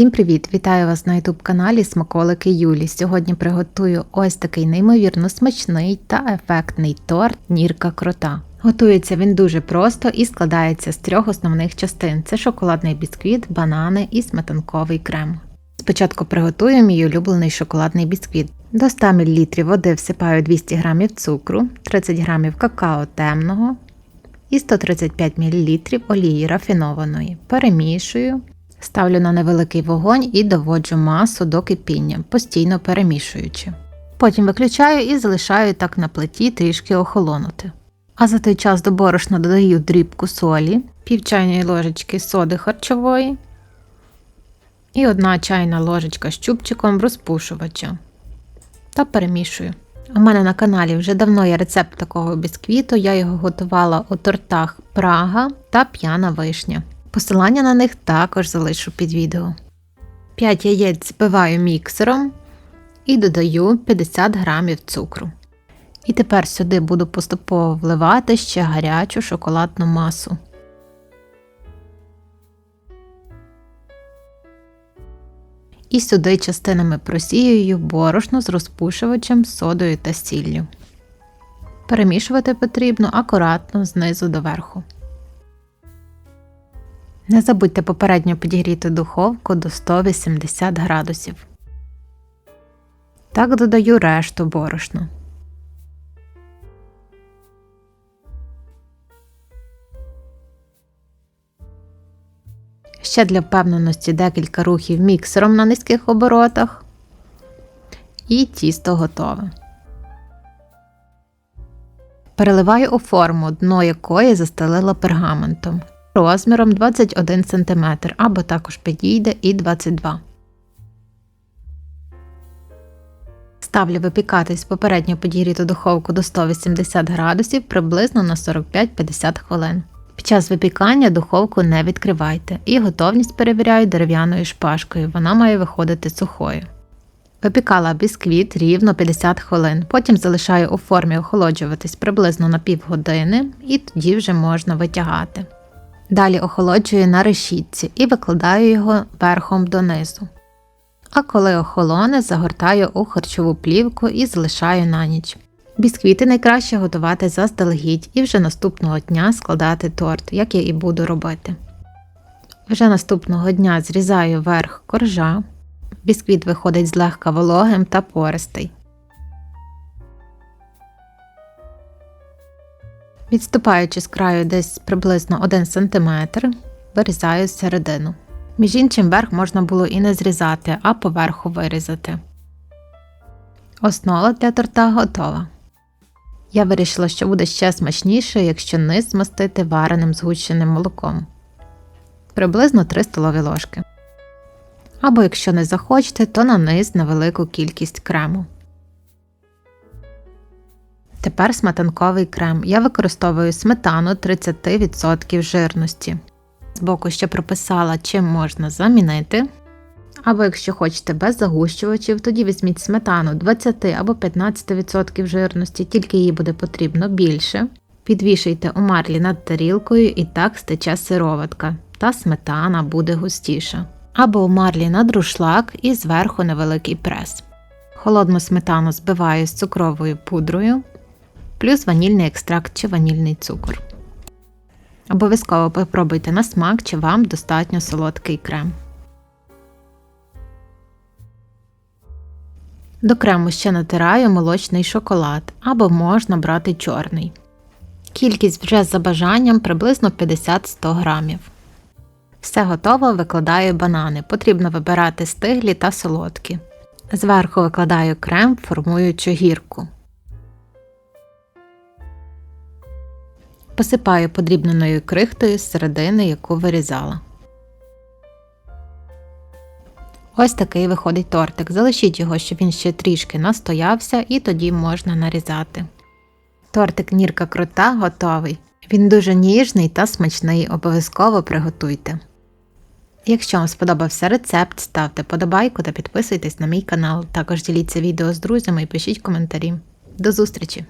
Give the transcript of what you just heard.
Всім привіт! Вітаю вас на youtube каналі Смаколики Юлі. Сьогодні приготую ось такий неймовірно смачний та ефектний торт Нірка Крота. Готується він дуже просто і складається з трьох основних частин: це шоколадний бісквіт, банани і сметанковий крем. Спочатку приготую мій улюблений шоколадний бісквіт. До 100 мл води всипаю 200 г цукру, 30 г какао темного і 135 мл олії рафінованої. Перемішую. Ставлю на невеликий вогонь і доводжу масу до кипіння, постійно перемішуючи. Потім виключаю і залишаю так на плиті трішки охолонути. А за той час до борошна додаю дрібку солі, пів чайної ложечки соди харчової і одна чайна ложечка з чубчиком розпушувача. Та перемішую. У мене на каналі вже давно є рецепт такого бісквіту, я його готувала у тортах Прага та п'яна вишня. Посилання на них також залишу під відео. 5 яєць збиваю міксером і додаю 50 грамів цукру. І тепер сюди буду поступово вливати ще гарячу шоколадну масу. І сюди частинами просіюю борошно з розпушувачем, содою та сіллю. Перемішувати потрібно акуратно знизу до верху. Не забудьте попередньо підігріти духовку до 180 градусів. Так додаю решту борошна. Ще для впевненості декілька рухів міксером на низьких оборотах. І тісто готове. Переливаю у форму, дно якої застелила пергаментом розміром 21 см або також підійде і 22 Ставлю випікатись попередньо підігріту духовку до 180 градусів приблизно на 45-50 хвилин. Під час випікання духовку не відкривайте і готовність перевіряю дерев'яною шпажкою, вона має виходити сухою. Випікала бісквіт рівно 50 хвилин, потім залишаю у формі охолоджуватись приблизно на півгодини і тоді вже можна витягати. Далі охолоджую на решітці і викладаю його верхом донизу. А коли охолоне, загортаю у харчову плівку і залишаю на ніч. Бісквіти найкраще готувати заздалегідь і вже наступного дня складати торт, як я і буду робити. Вже наступного дня зрізаю верх коржа. Бісквіт виходить злегка вологим та пористий. Відступаючи з краю десь приблизно 1 см, вирізаю середину. Між іншим верх можна було і не зрізати, а поверху вирізати. Основа для торта готова. Я вирішила, що буде ще смачніше, якщо низ змастити вареним згущеним молоком приблизно 3 столові ложки. Або якщо не захочете, то на низ на велику кількість крему. Тепер сметанковий крем. Я використовую сметану 30% жирності. Збоку ще прописала, чим можна замінити. Або якщо хочете без загущувачів, тоді візьміть сметану 20 або 15% жирності, тільки її буде потрібно більше. Підвішуйте у марлі над тарілкою і так стече сироватка, та сметана буде густіша. Або у марлі на друшлак і зверху невеликий прес. Холодну сметану збиваю з цукровою пудрою плюс ванільний екстракт чи ванільний цукор. Обов'язково попробуйте на смак, чи вам достатньо солодкий крем. До крему ще натираю молочний шоколад або можна брати чорний. Кількість вже за бажанням приблизно 50-100 грамів. Все готово, викладаю банани. Потрібно вибирати стиглі та солодкі. Зверху викладаю крем, формуючи гірку. Посипаю подрібненою крихтою з середини, яку вирізала. Ось такий виходить тортик. Залишіть його, щоб він ще трішки настоявся, і тоді можна нарізати. Тортик Нірка крута готовий. Він дуже ніжний та смачний, обов'язково приготуйте. Якщо вам сподобався рецепт, ставте подобайку та підписуйтесь на мій канал. Також діліться відео з друзями і пишіть коментарі. До зустрічі!